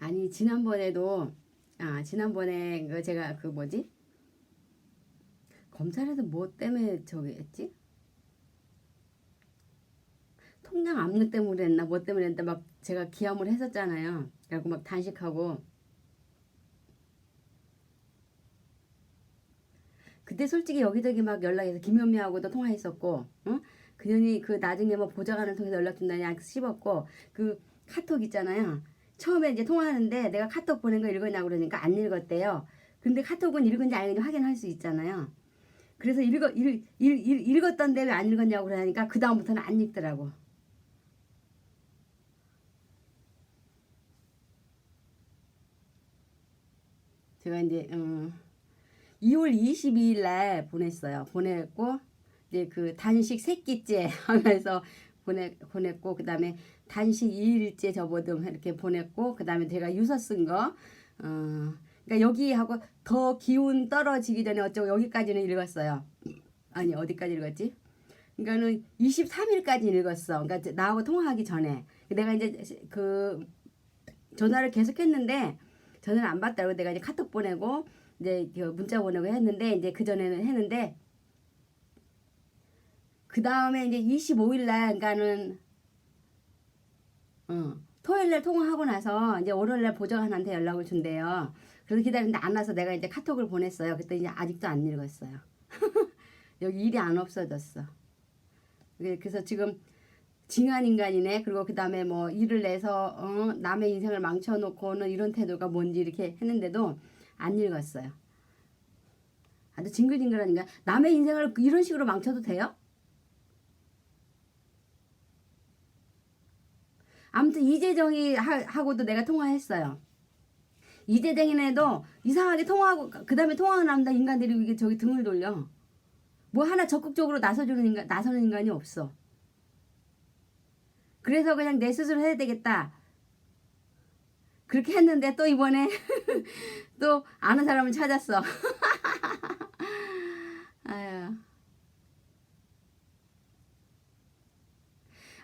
아니 지난번에도 아 지난번에 그 제가 그 뭐지? 검찰에서 뭐 때문에 저기 했지? 통장 압류 때문에 했나 뭐 때문에 했나 막 제가 기함을 했었잖아요. 그래갖고 막 단식하고. 그때 솔직히 여기저기 막 연락해서 김현미하고도 통화했었고 응? 그년이 그 나중에 뭐 보좌관을 통해서 연락 준다냐 씹었고 그 카톡 있잖아요 처음에 이제 통화하는데 내가 카톡 보낸 거 읽었냐고 그러니까 안 읽었대요. 근데 카톡은 읽은지 안 읽은지 확인할 수 있잖아요. 그래서 읽어, 읽, 읽, 읽, 읽었던데 왜 안 읽었냐고 그러니까 그 다음부터는 안 읽더라고. 제가 이제 음, 2월 22일 날 보냈어요. 보냈고 이제 그 단식 새끼째 하면서 보내 보냈고 그 다음에 단식 2일째 접어둠 이렇게 보냈고 그 다음에 제가 유서 쓴 거. 어, 그러니까 여기하고 더 기운 떨어지기 전에 어쩌고 여기까지는 읽었어요. 아니 어디까지 읽었지? 그러니까는 23일까지 읽었어. 그러니까 나하고 통화하기 전에 내가 이제 그 전화를 계속했는데 전화를 안 받다고 내가 이제 카톡 보내고 이제 그 문자 보내고 했는데 이제 그 전에는 했는데 그 다음에 이제 25일 날 그러니까는 어, 토요일 날 통화하고 나서 이제 월요일 날 보좌관한테 연락을 준대요. 그래서 기다리는데 안 와서 내가 이제 카톡을 보냈어요. 그때 이제 아직도 안 읽었어요. 여기 일이 안 없어졌어. 그래- 그래서 지금 징한 인간이네. 그리고 그 다음에 뭐 일을 내서 어, 남의 인생을 망쳐놓고는 이런 태도가 뭔지 이렇게 했는데도 안 읽었어요. 아주 징글징글하니까 남의 인생을 이런 식으로 망쳐도 돼요? 아무튼 이재정이 하, 하고도 내가 통화했어요. 이재정이네도 이상하게 통화하고 그 다음에 통화가 나온다 인간들이 이게 저기 등을 돌려. 뭐 하나 적극적으로 나서주는 인간 나서는 인간이 없어. 그래서 그냥 내 스스로 해야 되겠다. 그렇게 했는데 또 이번에 또 아는 사람을 찾았어. 아유.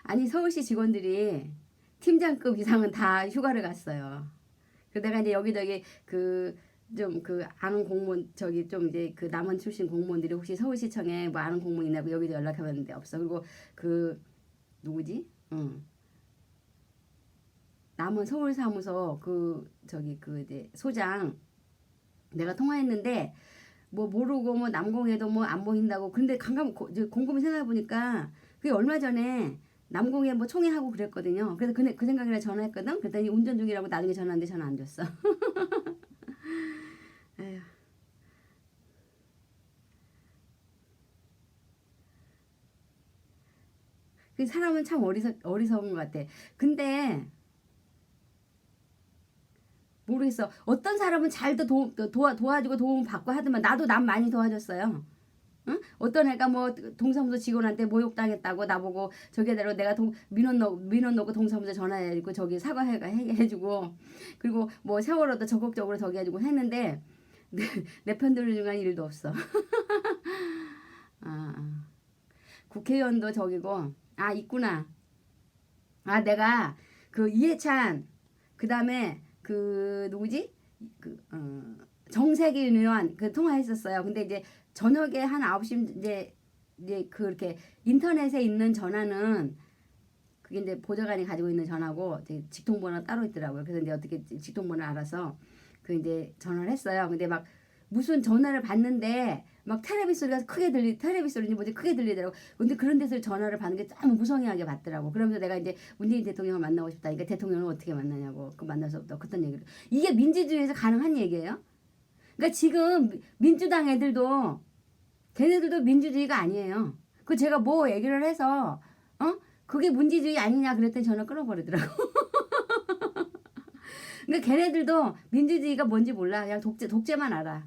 아니 서울시 직원들이 팀장급 이상은 다 휴가를 갔어요. 그 내가 이제 여기저기 그 좀 그 아는 공무원 저기 좀 이제 그 남원 출신 공무원들이 혹시 서울시청에 뭐 아는 공무원 있냐고 여기도 연락해봤는데 없어. 그리고 그 누구지? 응. 남원 서울 사무소 그 저기 그 이제 소장 내가 통화했는데 뭐 모르고 뭐 남공에도 뭐 안 보인다고 근데 감감 고- 곰곰이 생각해 보니까 그게 얼마 전에 남공에 뭐 총회하고 그랬거든요. 그래서 그, 그 생각이라 전화했거든. 그랬더니 운전 중이라고 나중에 전화하는데 전화 안 줬어. 에휴. 그 사람은 참 어리석 어리석은 것 같아. 근데 모르겠어. 어떤 사람은 잘 도 도, 도와 도와주고 도움 받고 하더만 나도 남 많이 도와줬어요. 응? 어떤 애가 뭐 동사무소 직원한테 모욕당했다고 나보고 저기대로 내가 동, 민원 넣 민원 넣고 동사무소 전화해고 저기 사과해 해, 해주고 그리고 뭐 세월호도 적극적으로 저기 해주고 했는데 내, 내 편 들어주는 일도 없어. 아, 아. 국회의원도 저기고 아 있구나. 아 내가 그 이해찬 그 다음에 그 누구지 그 어, 정세길 의원 그 통화했었어요. 근데 이제 저녁에 한 9시 이제 이제 그렇게 인터넷에 있는 전화는 그게 이제 보좌관이 가지고 있는 전화고 이제 직통번호 따로 있더라고요. 그래서 이제 어떻게 직통번호 알아서 그 이제 전화를 했어요. 근데 막 무슨 전화를 받는데 막 테레비 소리가 크게 들리 테레비 소리인지 뭐지 크게 들리더라고. 근데 그런 데서 전화를 받는 게 너무 무성의하게 받더라고. 그러면서 내가 이제 문재인 대통령을 만나고 싶다니까 대통령을 어떻게 만나냐고 그수 없다. 그런 얘기를. 이게 민주주의에서 가능한 얘기예요? 그러니까 지금 민주당 애들도 걔네들도 민주주의가 아니에요. 그 제가 뭐 얘기를 해서 어 그게 문제주의 아니냐 그랬더니 전화 끊어버리더라고. 그러니까 걔네들도 민주주의가 뭔지 몰라. 그냥 독재 독재만 알아.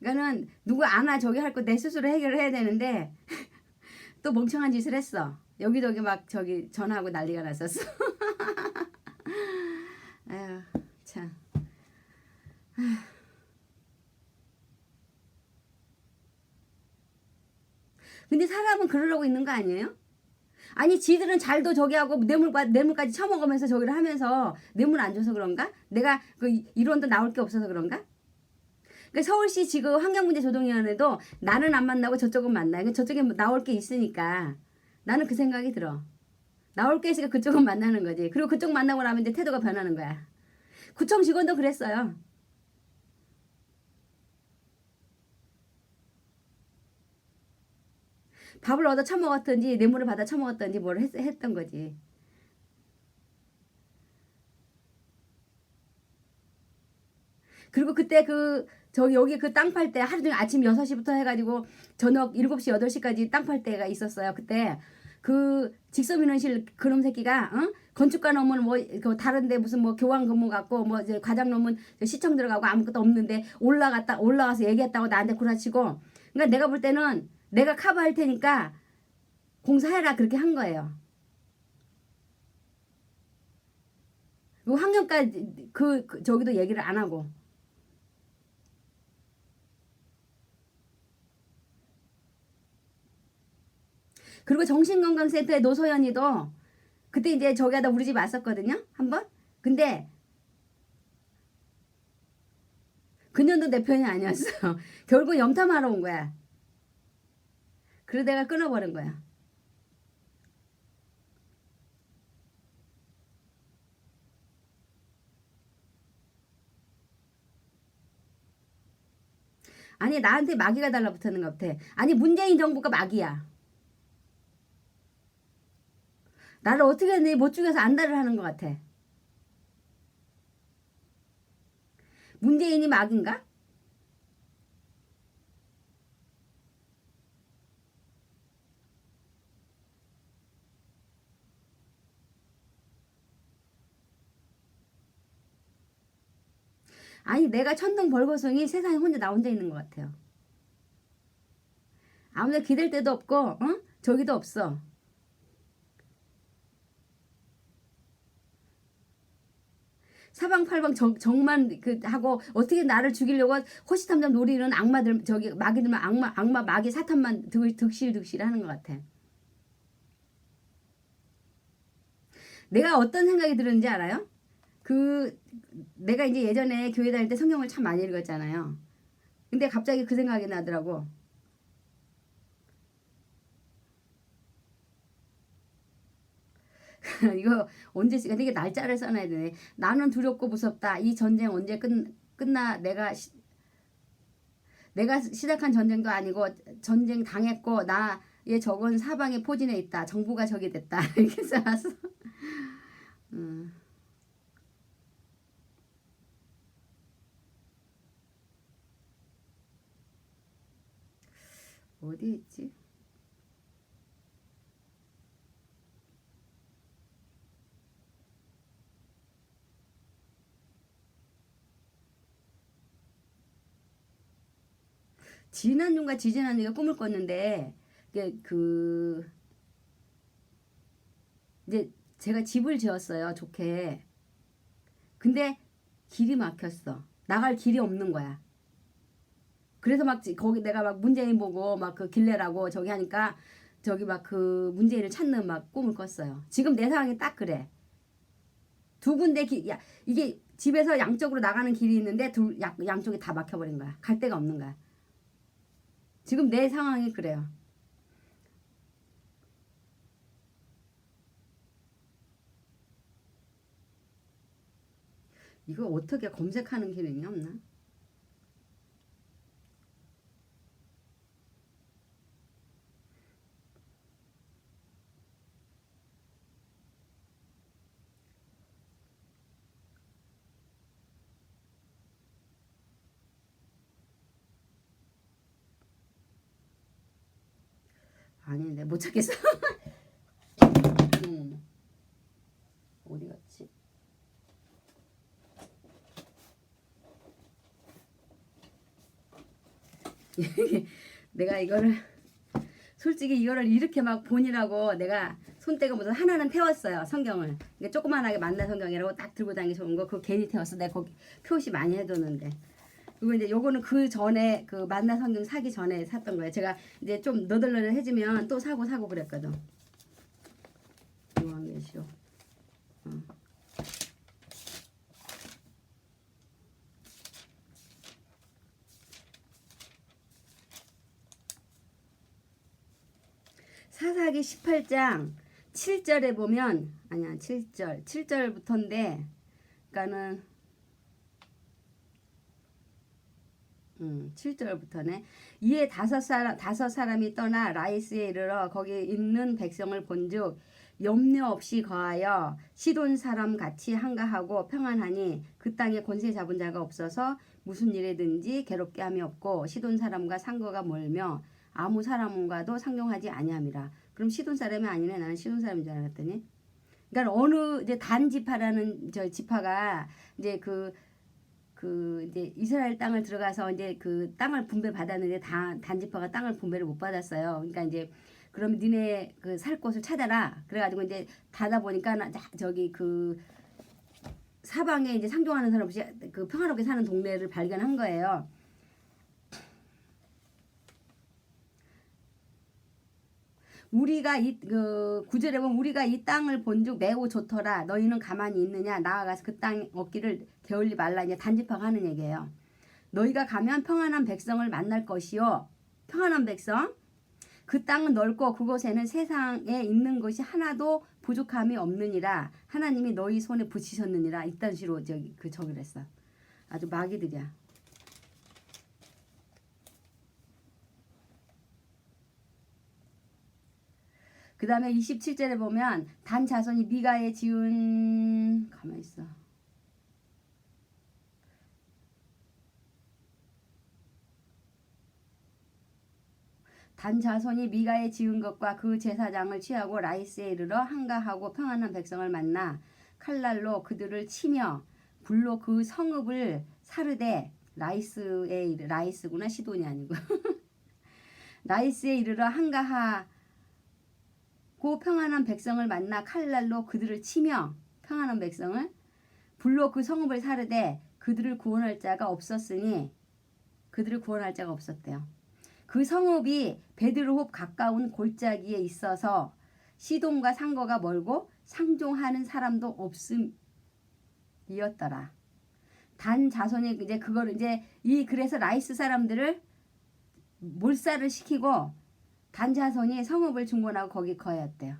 그러니까는 누구 안아 저기 할 거 내 스스로 해결을 해야 되는데 또 멍청한 짓을 했어. 여기저기 막 저기 전화하고 난리가 났었어. 아유, 참. 근데 사람은 그러려고 있는 거 아니에요? 아니 지들은 잘도 저기 하고 뇌물, 뇌물까지 쳐먹으면서 저기를 하면서 뇌물 안 줘서 그런가? 내가 그 이론도 나올 게 없어서 그런가? 그러니까 서울시 지금 환경문제 조정위원회도 나는 안 만나고 저쪽은 만나. 그러니까 저쪽에 나올 게 있으니까 나는 그 생각이 들어. 나올 게 있으니까 그쪽은 만나는 거지. 그리고 그쪽 만나고 나면 이제 태도가 변하는 거야. 구청 직원도 그랬어요. 밥을 얻어 처먹었든지 뇌물을 받아 처먹었든지 뭘 했, 했던 거지. 그리고 그때 그 저기 여기 그 땅 팔 때 하루 종일 아침 6시부터 해가지고 저녁 7시 8시까지 땅 팔 때가 있었어요. 그때 그 직소민원실 그놈 새끼가 어? 건축가 놈은 뭐그 다른데 무슨 뭐 교환 근무 갖고 뭐 이제 과장 놈은 시청 들어가고 아무것도 없는데 올라갔다 올라가서 얘기했다고 나한테 구라치고 그러니까 내가 볼 때는 내가 커버할 테니까 공사해라 그렇게 한 거예요. 그 환경까지 그, 그 저기도 얘기를 안 하고 그리고 정신건강센터의 노소연이도 그때 이제 저기 하다 우리 집 왔었거든요. 한번. 근데 그년도 내 편이 아니었어. 결국 염탐하러 온 거야. 그래서 내가 끊어버린 거야. 아니 나한테 마귀가 달라붙는 것 같아. 아니 문재인 정부가 마귀야. 나를 어떻게 내못 죽여서 안달을 하는 것 같아. 문재인이 막인가? 아니 내가 천둥 벌거숭이 세상에 혼자 나 혼자 있는 것 같아요. 아무나 기댈 데도 없고 어? 저기도 없어. 사방팔방 정, 정만 그 하고 어떻게 나를 죽이려고 호시탐탐 노리는 악마들 저기 마귀들만 악마 악마 마귀 사탄만 득, 득실득실 하는 것 같아. 내가 어떤 생각이 드는지 알아요? 그 내가 이제 예전에 교회 다닐 때 성경을 참 많이 읽었잖아요. 근데 갑자기 그 생각이 나더라고. 이거 언제 쓰 이게 날짜를 써놔야 되네. 나는 두렵고 무섭다. 이 전쟁 언제 끝 끝나 내가 시, 내가 시작한 전쟁도 아니고 전쟁 당했고 나의 적은 사방에 포진해 있다. 정부가 적이 됐다. 이렇게 써놨어. 음. 어디 있지? 지난주인가 지지난주에 꿈을 꿨는데 그 이제 제가 집을 지었어요 좋게. 근데 길이 막혔어. 나갈 길이 없는 거야. 그래서 막 지- 거기 내가 막 문재인 보고 막 그 길래라고 저기 하니까 저기 막 그 문재인을 찾는 막 꿈을 꿨어요. 지금 내 상황이 딱 그래. 두 군데 길, 야, 이게 집에서 양쪽으로 나가는 길이 있는데 둘, 양, 양쪽이 다 막혀버린 거야. 갈 데가 없는 거야 지금 내 상황이 그래요. 이거 어떻게 검색하는 기능이 없나? 아닌데 못 찾겠어. 음. 어디 갔지? 내가 이거를 솔직히 이거를 이렇게 막 보니라고 내가 손때가 묻어 하나는 태웠어요 성경을 이게 조그만하게 만나 성경이라고 딱 들고 다니기 좋은 거 그거 괜히 태웠어 내가 거기 표시 많이 해뒀는데 이거 이제 요거는 그 전에 그 만나 성경 사기 전에 샀던 거예요. 제가 이제 좀 너덜너덜해지면 또 사고 사고 그랬거든. 요한계시록. 어. 사사기 18장 7절에 보면 아니야 7절 7절부터인데 그러니까는 음, 7절부터네. 이에 다섯 사람 다섯 사람이 떠나 라이스에 이르러 거기 있는 백성을 본즉 염려 없이 거하여 시돈 사람 같이 한가하고 평안하니 그 땅에 권세 잡은 자가 없어서 무슨 일에든지 괴롭게 함이 없고 시돈 사람과 상거가 멀며 아무 사람과도 상종하지 아니함이라. 그럼 시돈 사람이 아니네. 나는 시돈 사람인 줄 알았더니. 그러니까 어느 이제 단 지파라는 저 지파가 이제 그 그 이제 이스라엘 땅을 들어가서 이제 그 땅을 분배 받았는데 다 단지파가 땅을 분배를 못 받았어요. 그러니까 이제 그럼 니네 그 살 곳을 찾아라. 그래가지고 이제 가다 보니까 나- 자- 저기 그 사방에 이제 상종하는 사람 없이 그 평화롭게 사는 동네를 발견한 거예요. 우리가 이 그 구절에 보면 우리가 이 땅을 본즉 매우 좋더라. 너희는 가만히 있느냐? 나아가서 그 땅 얻기를 게을리 말라. 이제 단지파가 하는 얘기예요. 너희가 가면 평안한 백성을 만날 것이요. 평안한 백성? 그 땅은 넓고 그곳에는 세상에 있는 것이 하나도 부족함이 없느니라. 하나님이 너희 손에 붙이셨느니라. 이딴 식으로 저기 그 저기를 했어. 아주 마귀들이야 그 다음에 27절에 보면 단 자손이 미가에 지은 가만히 있어. 단 자손이 미가에 지은 것과 그 제사장을 취하고 라이스에 이르러 한가하고 평안한 백성을 만나 칼날로 그들을 치며 불로 그 성읍을 사르되 라이스에 라이스구나 시돈이 아니고. 라이스에 이르러 한가하 고 평안한 백성을 만나 칼날로 그들을 치며 평안한 백성을 불로 그 성읍을 사르되 그들을 구원할 자가 없었으니 그들을 구원할 자가 없었대요. 그 성읍이 베드로홉 가까운 골짜기에 있어서 시돈과 상거가 멀고 상종하는 사람도 없음이었더라. 단 자손이 이제 그걸 이제 이 그래서 라이스 사람들을 몰살을 시키고 단 자손이 성읍을 중건하고 거기 거였대요.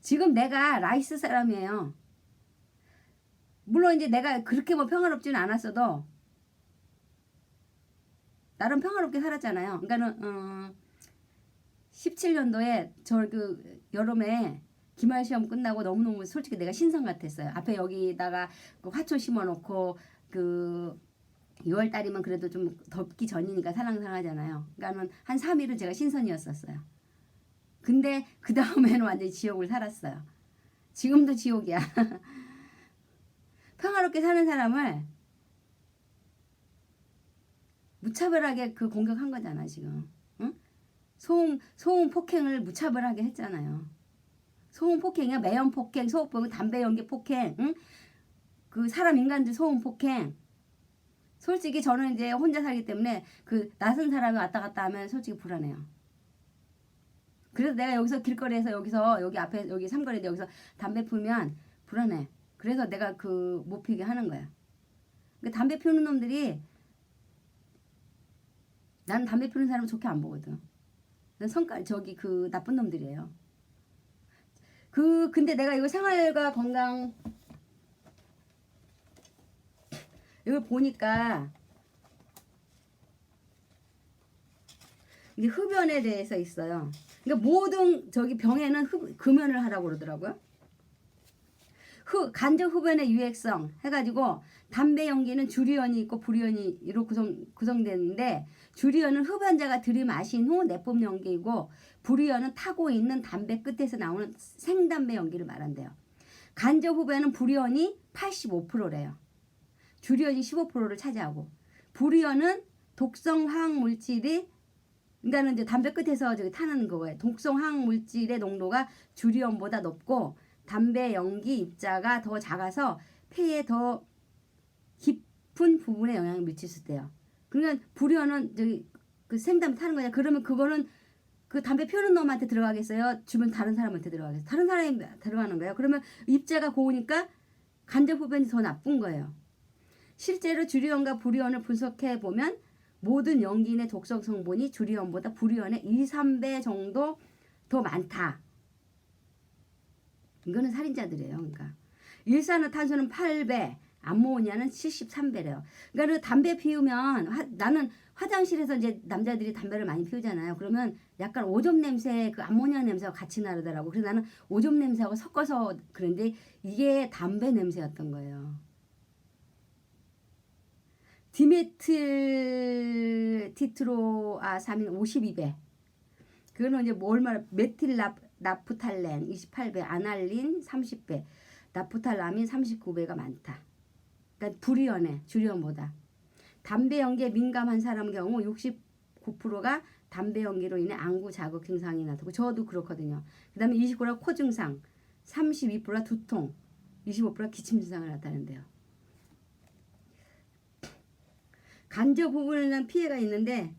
지금 내가 라이스 사람이에요. 물론 이제 내가 그렇게 뭐 평화롭지는 않았어도 나름 평화롭게 살았잖아요. 그러니까는 어, 17년도에 저 그 여름에 기말 시험 끝나고 너무너무 솔직히 내가 신선 같았어요. 앞에 여기다가 그 화초 심어놓고 그 6월 달이면 그래도 좀 덥기 전이니까 살랑살랑하잖아요. 그러니까는 한 3일은 제가 신선이었었어요. 근데 그 다음에는 완전히 지옥을 살았어요. 지금도 지옥이야. 평화롭게 사는 사람을 무차별하게 그 공격한 거잖아 지금. 응? 소음 소음 폭행을 무차별하게 했잖아요. 소음 폭행이야 매연 폭행, 소음 폭행, 담배 연기 폭행, 응? 그 사람 인간들 소음 폭행. 솔직히 저는 이제 혼자 살기 때문에 그 낯선 사람이 왔다 갔다 하면 솔직히 불안해요. 그래서 내가 여기서 길거리에서 여기서 여기 앞에 여기 삼거리에 여기서 담배 피우면 불안해. 그래서 내가 그 못 피게 하는 거야. 그 담배 피우는 놈들이 나는 담배 피우는 사람 좋게 안 보거든. 난 성깔 저기 그 나쁜 놈들이에요. 그 근데 내가 이거 생활과 건강 이걸 보니까 이게 흡연에 대해서 있어요. 그러니까 모든 저기 병에는 흡, 금연을 하라고 그러더라고요. 흡, 간접 흡연의 유해성 해가지고 담배 연기는 주리연이 있고 불이연이로 구성 구성되는데 주리연은 흡연자가 들이마신 후 내뿜 연기이고 불이연은 타고 있는 담배 끝에서 나오는 생담배 연기를 말한대요. 간접 흡연은 불이연이 85%래요. 주리연이 15%를 차지하고 불이연은 독성 화학 물질이 그러니까는 이제 담배 끝에서 저기 타는 거예요. 독성 화학 물질의 농도가 주리연보다 높고 담배 연기 입자가 더 작아서 폐에 더 깊은 부분에 영향을 미칠 수 있대요. 그러니까 불효는 저기 그 생담 타는 거냐? 그러면 그거는 그 담배 피우는 놈한테 들어가겠어요? 주변 다른 사람한테 들어가겠어요? 다른 사람이 들어가는 거예요. 그러면 입자가 고우니까 간접 흡연이 더 나쁜 거예요. 실제로 주리온과 불이온을 분석해 보면 모든 연기인의 독성 성분이 주리온보다 불이온의 2, 3배 정도 더 많다. 이거는 살인자들이에요. 그러니까 일산화탄소는 8배, 암모니아는 73배래요. 그러니까 그 담배 피우면 화- 나는 화장실에서 이제 남자들이 담배를 많이 피우잖아요. 그러면 약간 오줌 냄새, 그 암모니아 냄새가 같이 나르더라고. 그래서 나는 오줌 냄새하고 섞어서 그런데 이게 담배 냄새였던 거예요. 디메틸 티트로아사민 52배. 그거는 이제 뭘 말, 메틸 나, 나프탈렌 28배, 아날린 30배, 나프탈라민 39배가 많다. 그러니까 불이연해, 주리연보다. 담배 연기에 민감한 사람 경우 69%가 담배 연기로 인해 안구 자극 증상이 나타나고 저도 그렇거든요. 그다음에 29%가 코 증상, 32%가 두통, 25%가 기침 증상을 나타낸대요. 간접 부분에 대한 피해가 있는데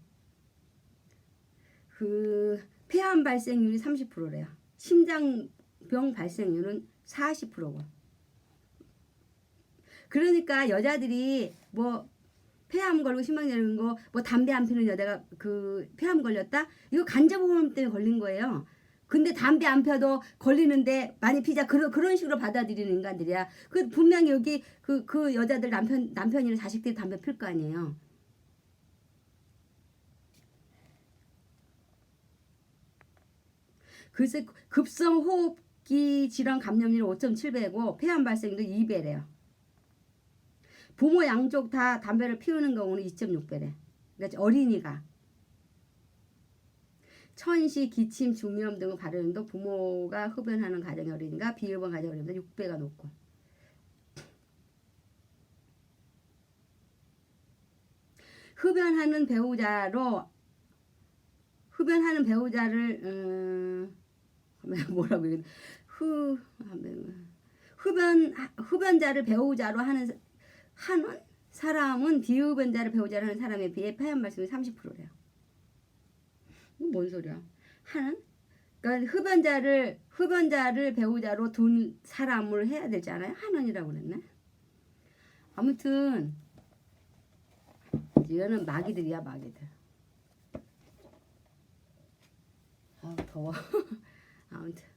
그 폐암 발생률이 30%래요. 심장병 발생률은 40%고. 그러니까 여자들이 뭐 폐암 걸고 심장 열린 거, 뭐 담배 안 피는 여자가 그 폐암 걸렸다? 이거 간접 호흡 때문에 걸린 거예요. 근데 담배 안 펴도 걸리는데 많이 피자 그런 그런 식으로 받아들이는 인간들이야. 그 분명히 여기 그그 여자들 남편 남편이나 자식들이 담배 필 거 아니에요. 글쎄 급성 호흡기 질환 감염률 5.7배고 폐암 발생률도 2배래요. 부모 양쪽 다 담배를 피우는 경우는 2.6배래. 그러니까 어린이가 천시, 기침, 중이염 등의 발현도 부모가 흡연하는 가정의 어린이가 비흡연 가정의 어린이보다 6배가 높고. 흡연하는 배우자로 흡연하는 배우자를 음, 뭐라고 얘기 흡 흡연 흡연자를 배우자로 하는 하는 사람은 비흡연자를 배우자로 하는 사람에 비해 폐암 발생률이 30%래요. 뭔 소리야? 하는 그러니까 흡연자를 흡연자를 배우자로 둔 사람을 해야 되지 않아요? 한원이라고 그랬네. 아무튼 이거는 마귀들이야 마귀들. 아 더워. 아무튼